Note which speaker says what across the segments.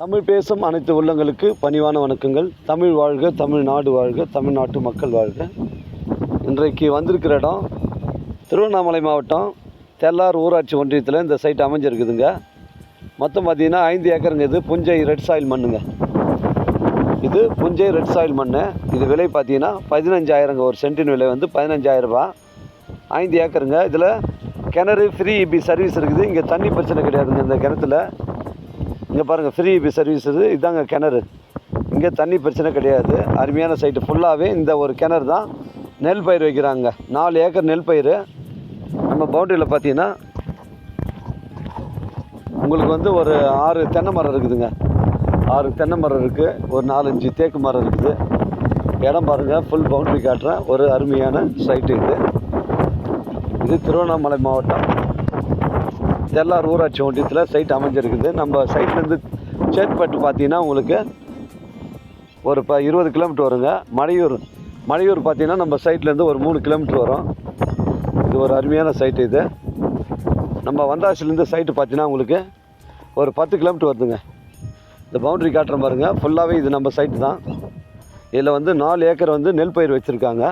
Speaker 1: தமிழ் பேசும் அனைத்து உள்ளங்களுக்கு பணிவான வணக்கங்கள். தமிழ் வாழ்க தமிழ்நாடு வாழ்க தமிழ்நாட்டு மக்கள் வாழ்க. இன்றைக்கு வந்திருக்கிற இடம் திருவண்ணாமலை மாவட்டம் தெல்லார் ஊராட்சி ஒன்றியத்தில் இந்த சைட் அமைஞ்சிருக்குதுங்க. மொத்தம் பார்த்தீங்கன்னா ஐந்து ஏக்கருங்க இது. புஞ்சை ரெட் சாயில் மண்ணுங்க. இது புஞ்சை ரெட் சாயில் மண் இது விலை பார்த்தீங்கன்னா பதினஞ்சாயிரங்க. ஒரு சென்டின் விலை வந்து பதினஞ்சாயிரரூபா ஐந்து ஏக்கருங்க. இதில் கிணறு ஃப்ரீ இபி சர்வீஸ் இருக்குது. இங்கே தண்ணி பிரச்சனை கிடையாதுங்க இந்த கிணத்துல. இங்கே பாருங்கள் ஃப்ரீ சர்வீஸ் இது. இதாங்க கிணறு. இங்கே தண்ணி பிரச்சனை கிடையாது. அருமையான சைட்டு ஃபுல்லாகவே இந்த ஒரு கிணறு தான் நெல் பயிர் வைக்கிறாங்க. நாலு ஏக்கர் நெல் பயிர். நம்ம பவுண்டரியில் பார்த்தீங்கன்னா உங்களுக்கு வந்து ஒரு ஆறு தென்னை மரம் இருக்குதுங்க. ஆறு தென்னை மரம் இருக்குது ஒரு நாலஞ்சு தேக்கு மரம் இருக்குது. இடம் பாருங்கள் ஃபுல் பவுண்டரி காட்டுறேன் ஒரு அருமையான சைட்டு இது. இது திருவண்ணாமலை மாவட்டம். தெல்லார் ஊராட்சி ஒன்றியத்தில் சைட் அமைஞ்சிருக்குது. நம்ம சைட்லேருந்து சேத்பட்டு பார்த்தீங்கன்னா உங்களுக்கு ஒரு ப இருபது கிலோமீட்டர் வருங்க. மலையூர் மலையூர் பார்த்தீங்கன்னா நம்ம சைட்லேருந்து ஒரு மூணு கிலோமீட்டர் வரும். இது ஒரு அருமையான சைட்டு இது. நம்ம வந்தாசிலேருந்து சைட்டு பார்த்தீங்கன்னா உங்களுக்கு ஒரு பத்து கிலோமீட்டர் வருதுங்க. இந்த பவுண்ட்ரி காட்டுற பாருங்க. ஃபுல்லாகவே இது நம்ம சைட்டு தான். இதில் வந்து நாலு ஏக்கர் வந்து நெல் பயிர் வச்சுருக்காங்க.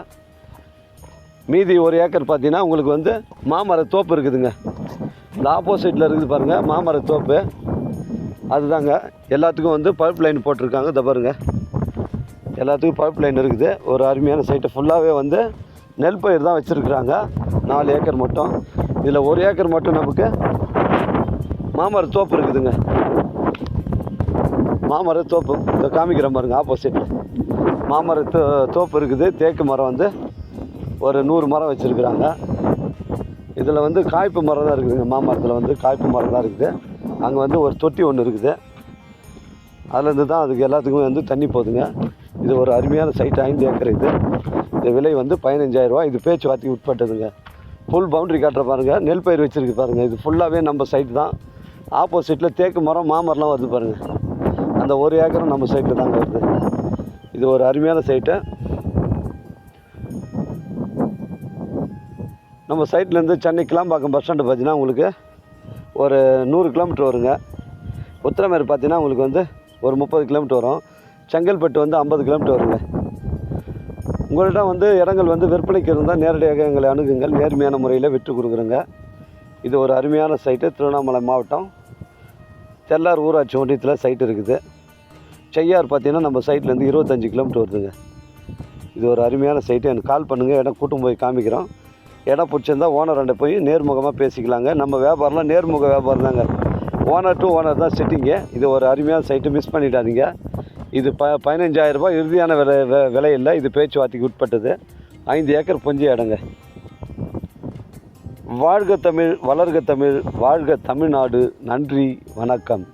Speaker 1: மீதி ஒரு ஏக்கர் பார்த்தீங்கன்னா உங்களுக்கு வந்து மாமர தோப்பு இருக்குதுங்க. இந்த ஆப்போசிட்டில் இருக்குது பாருங்கள் மாமர தோப்பு. அதுதாங்க. எல்லாத்துக்கும் வந்து பைப் லைன் போட்டிருக்காங்க. இதை பாருங்கள் எல்லாத்துக்கும் பைப் லைன் இருக்குது. ஒரு அருமையான சைட்டு ஃபுல்லாகவே வந்து நெல் பயிர் தான் வச்சுருக்குறாங்க. நாலு ஏக்கர் மட்டும் இதில் ஒரு ஏக்கர் மட்டும் நமக்கு மாமர தோப்பு இருக்குதுங்க. மாமர தோப்பு. இந்த காமிக்கிற பாருங்க ஆப்போசிட்டில் மாமர தோ தோப்பு இருக்குது. தேக்கு மரம் வந்து ஒரு நூறு மரம் வச்சுருக்குறாங்க. இதில் வந்து காய்ப்பு மரம் தான் இருக்குதுங்க மாமரத்தில் வந்து காய்ப்பு மரம் தான் இருக்குது. அங்கே வந்து ஒரு தொட்டி ஒன்று இருக்குது. அதுலேருந்து தான் அதுக்கு எல்லாத்துக்குமே வந்து தண்ணி போகுதுங்க. இது ஒரு அருமையான சைட் ஐந்து ஏக்கர் இது. இந்த விலை வந்து பதினஞ்சாயிரரூவா இது பேச்சுவார்த்தைக்கு உட்பட்டதுங்க. ஃபுல் பவுண்டரி காட்டுற பாருங்கள் நெல் பயிர் வச்சுருக்கு பாருங்கள் இது ஃபுல்லாகவே நம்ம சைட்டு தான். ஆப்போசிட்டில் தேக்கு மரம் மாமரம்லாம் வருது பாருங்கள் அந்த ஒரு ஏக்கரும் நம்ம சைட்டில் தாங்க வருது. இது ஒரு அருமையான சைட்டு நம்ம சைட்லேருந்து சென்னை கிளாம்பாக்கம் பஸ் ஸ்டாண்டு பார்த்தீங்கன்னா உங்களுக்கு ஒரு நூறு கிலோமீட்டர் வருங்க. உத்திரமேர் பார்த்தீங்கன்னா உங்களுக்கு வந்து ஒரு முப்பது கிலோமீட்டர் வரும். செங்கல்பட்டு வந்து ஐம்பது கிலோமீட்டர் வருங்க. உங்கள்கிட்ட வந்து இடங்கள் வந்து விற்பனைக்கு இருந்தால் நேரடியாக எங்களை அணுகுங்கள். நேர்மையான முறையில் விற்று கொடுக்குறோங்க. இது ஒரு அருமையான சைட்டு. திருவண்ணாமலை மாவட்டம் தெல்லார் ஊராட்சி ஒன்றியத்தில் சைட் இருக்குது. செய்யார் பார்த்தீங்கன்னா நம்ம சைட்லேருந்து இருபத்தஞ்சி கிலோமீட்டர் வருதுங்க. இது ஒரு அருமையான சைட்டு. எனக்கு கால் பண்ணுங்கள் இடம் கூட்டும் போய் காமிக்கிறோம். இடம் பிடிச்சிருந்தா ஓனர் ரெண்டு போய் நேர்முகமாக பேசிக்கலாங்க. நம்ம வியாபாரம்லாம் நேர்முக வியாபாரம் தாங்க. ஓனர் டு ஓனர் தான் செட்டிங்கு இது ஒரு அருமையான சைட்டு மிஸ் பண்ணிடாதீங்க. இது ப பதினஞ்சாயிரரூபா இறுதியான விலை வி- விலை இல்லை. இது பேச்சுவார்த்தைக்கு உட்பட்டது. ஐந்து ஏக்கர் பொஞ்சி இடங்க. வாழ்க தமிழ் வளர்க தமிழ் வாழ்க தமிழ்நாடு. நன்றி வணக்கம்.